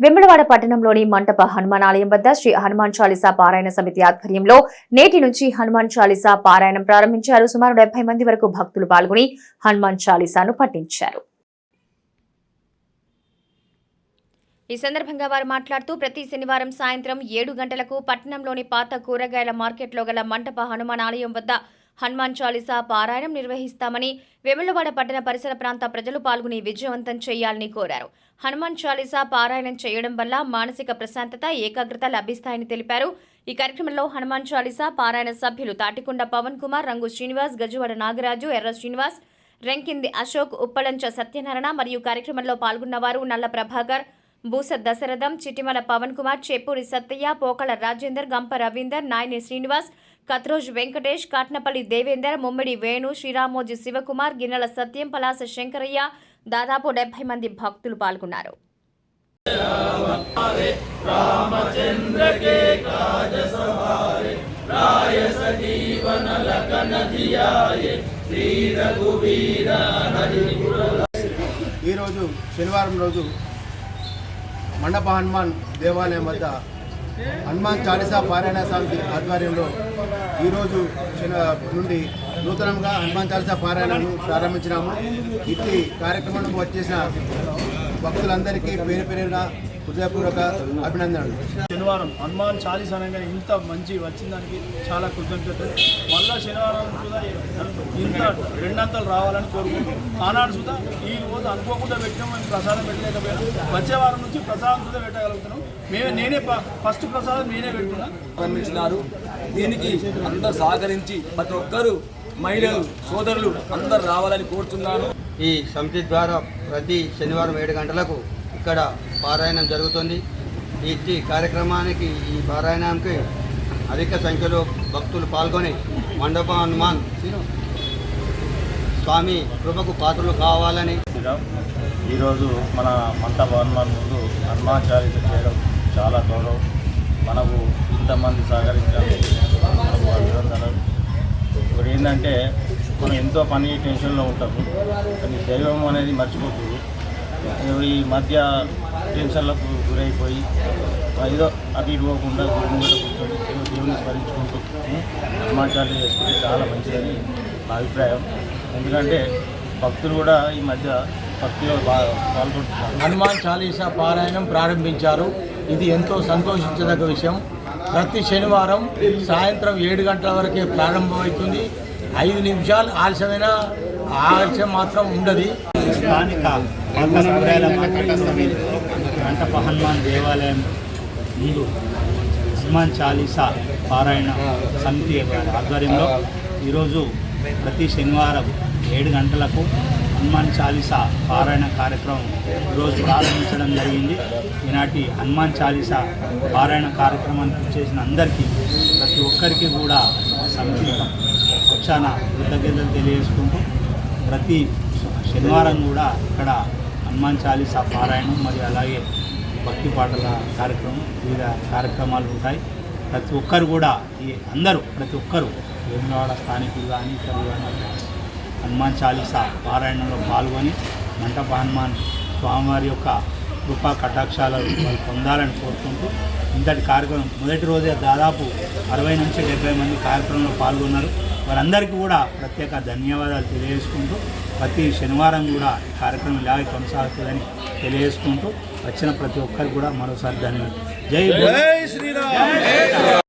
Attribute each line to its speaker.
Speaker 1: వెంబడవాడ పట్టణంలోని మంటప హనుమాన్ ఆలయం వద్ద శ్రీ హనుమాన్ చాలీసా పారాయణ సమితి ఆధ్వర్యంలో నేటి నుంచి హనుమాన్ చాలీసా పారాయణం ప్రారంభించారు. సుమారు డెబ్బై మంది వరకు భక్తులు పాల్గొని హనుమాన్ చాలీసాను పఠించారు. ఈ సందర్భంగా వారు మాట్లాడుతూ ప్రతి శనివారం సాయంత్రం ఏడు గంటలకు పట్టణంలోని పాత కూరగాయల మార్కెట్లో గల మంటప హనుమాన్ ఆలయం వద్ద హనుమాన్ చాలీసా పారాయణం నిర్వహిస్తామని వెములవాడ పట్టణ పరిసర ప్రాంత ప్రజలు పాల్గొని విజయవంతం చేయాలని కోరారు. హనుమాన్ చాలీసా పారాయణం చేయడం వల్ల మానసిక ప్రశాంతత ఏకాగ్రత లభిస్తాయని తెలిపారు. ఈ కార్యక్రమంలో హనుమాన్ చాలీసా పారాయణ సభ్యులు తాటికొండ పవన్ కుమార్ రంగు శ్రీనివాస్ గజువాడ నాగరాజు ఎర్ర శ్రీనివాస్ రెంకింది అశోక్ ఉప్పలంచ సత్యనారాయణ మరియు కార్యక్రమంలో పాల్గొన్నవారు నల్ల ప్రభాకర్ బూస దశరథం చిటిమల పవన్ కుమార్ చెప్పూరి సత్తయ్య పోకల రాజేందర్ గంప రవీందర్ నాయని శ్రీనివాస్ కత్రోజ్ వెంకటేష్ కాట్నపల్లి దేవేందర్ ముమ్మిడి వేణు శ్రీరామోజీ శివకుమార్ గిన్నెల సత్యం పలాస శంకరయ్య దాదాపు డెబ్బై మంది భక్తులు పాల్గొన్నారు.
Speaker 2: ఈరోజు శనివారం రోజు మండప హనుమాన్ దేవాలయం వద్ద హనుమాన్ చాలీసా పారాయణ సమితి ఆధ్వర్యంలో ఈరోజు నుండి నూతనంగా హనుమాన్ చాలీసా పారాయణను ప్రారంభించినాము. ఇట్టి కార్యక్రమంలో వచ్చేసిన భక్తులందరికీ పేరు పేరున హృదయపూర్వక అభినందనలు.
Speaker 3: శనివారం హనుమాన్ చాలీస్ అనగా ఇంత మంచి వచ్చిన దానికి చాలా కృతజ్ఞతలు. మళ్ళా శనివారం కూడా ఇంత రెండంతలు రావాలని కోరుకుంటున్నాం. ఆనాడు సుధా ఈ రోజు అనుకోకుండా పెట్టినాం మేము ప్రసాదం పెట్టలేకపోయినా. వచ్చే వారం నుంచి ప్రసాదం సుధా పెట్టగలుగుతున్నాం. మేము నేనే ఫస్ట్ ప్రసాదం నేనే
Speaker 4: ప్రారంభించినారు దీనికి అందరు సహకరించి ప్రతి ఒక్కరు మహిళలు సోదరులు అందరు రావాలని కోరుతున్నాను
Speaker 5: ఈ సమితి ద్వారా ప్రతి శనివారం ఏడు గంటలకు ఇక్కడ పారాయణం జరుగుతుంది. ఇట్టి కార్యక్రమానికి ఈ పారాయణానికి అధిక సంఖ్యలో భక్తులు పాల్గొని మండప హనుమాన్ స్వామి కృపకు పాత్రలు కావాలని
Speaker 6: ఈరోజు మన మంట హనుమాన్ ముందు హనుమాన్ చాలీస చేయడం చాలా గౌరవం. మనకు ఇంతమంది సహకరించాలి మనకు అభినందనలు ఇప్పుడు ఏంటంటే మనం ఎంతో పని టెన్షన్లో ఉంటాము కానీ దైవం అనేది మర్చిపోతుంది. ఈ మధ్య టెన్షన్లకు గురైపోయి ఏదో అటు ఇటు పోకుండా గుడి కూర్చొని దేవుని- స్మరించుకుంటూ సమాచారం చేసుకుంటే చాలా మంచిదని నా అభిప్రాయం. ఎందుకంటే భక్తులు కూడా ఈ మధ్య భక్తిలో బాగా పాల్గొంటున్నారు.
Speaker 7: హనుమాన్ చాలీసా పారాయణం ప్రారంభించారు. ఇది ఎంతో సంతోషించదగ్గ విషయం. ప్రతి శనివారం సాయంత్రం ఏడు గంటల వరకే ప్రారంభమవుతుంది. ఐదు నిమిషాలు ఆలస్యమైన ఆలస్యం మాత్రం ఉండదు.
Speaker 8: స్థానిక పక్కన హనుమాన్ దేవాలయం ముందు హనుమాన్ చాలీసా పారాయణ సమితి ఆధ్వర్యంలో ఈరోజు ప్రతి శనివారం ఏడు గంటలకు హనుమాన్ చాలీసా పారాయణ కార్యక్రమం ఈరోజు ప్రారంభించడం జరిగింది. ఈనాటి హనుమాన్ చాలీసా పారాయణ కార్యక్రమానికి చేసిన అందరికీ ప్రతి ఒక్కరికి కూడా సమితి పక్షాన కృతజ్ఞతలు తెలియజేసుకుంటూ ప్రతి శనివారం కూడా ఇక్కడ హనుమాన్ చాలీసా పారాయణం మరియు అలాగే భక్తి పాటల కార్యక్రమం వివిధ కార్యక్రమాలు ఉంటాయి. ప్రతి ఒక్కరు కూడా ఈ అందరూ ప్రతి ఒక్కరు వేములవాడ స్థానికులు కానీ ఇతరులు కానీ హనుమాన్ చాలీసా పారాయణంలో పాల్గొని మంటప హనుమాన్ స్వామివారి యొక్క కృపా కటాక్షాలు వాళ్ళు పొందాలని కోరుకుంటూ ఇంతటి కార్యక్రమం మొదటి రోజే దాదాపు అరవై నుంచి డెబ్బై మంది కార్యక్రమంలో పాల్గొన్నారు. వారందరికీ కూడా ప్రత్యేక ధన్యవాదాలు తెలియజేసుకుంటూ ప్రతి శనివారం కూడా ఈ కార్యక్రమం ఇలాగే కొనసాగుతుందని తెలియజేసుకుంటూ వచ్చిన ప్రతి ఒక్కరికి కూడా మరోసారి ధన్యవాదాలు. జై
Speaker 3: జై శ్రీరామ్.